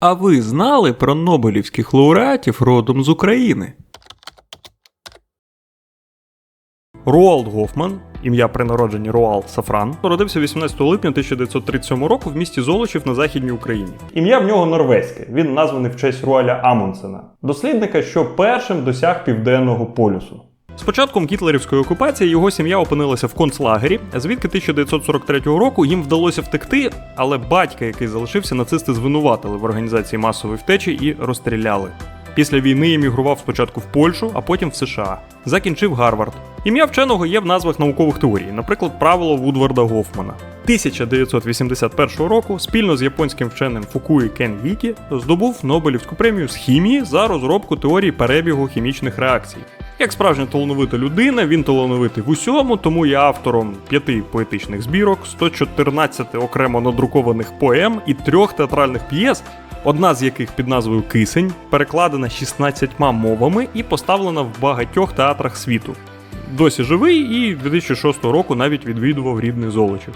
А ви знали про Нобелівських лауреатів родом з України? Роалд Гофман, ім'я при народженні Роалд Сафран, народився 18 липня 1937 року в місті Золочів на Західній Україні. Ім'я в нього норвезьке. Він названий в честь Руаля Амундсена, дослідника, що першим досяг південного полюсу. З початком гітлерівської окупації його сім'я опинилася в концлагері, звідки 1943 року їм вдалося втекти, але батька, який залишився, нацисти звинуватили в організації масової втечі і розстріляли. Після війни емігрував спочатку в Польщу, а потім в США. Закінчив Гарвард. Ім'я вченого є в назвах наукових теорій, наприклад, правило Вудварда Гофмана. 1981 року спільно з японським вченим Фукуї Кенгікі здобув Нобелівську премію з хімії за розробку теорії перебігу хімічних реакцій. Як справжня талановита людина, він талановитий в усьому, тому є автором п'яти поетичних збірок, 114 окремо надрукованих поем і трьох театральних п'єс, одна з яких під назвою Кисень перекладена 16 мовами і поставлена в багатьох театрах світу. Досі живий і 2006 року навіть відвідував рідний Золочів.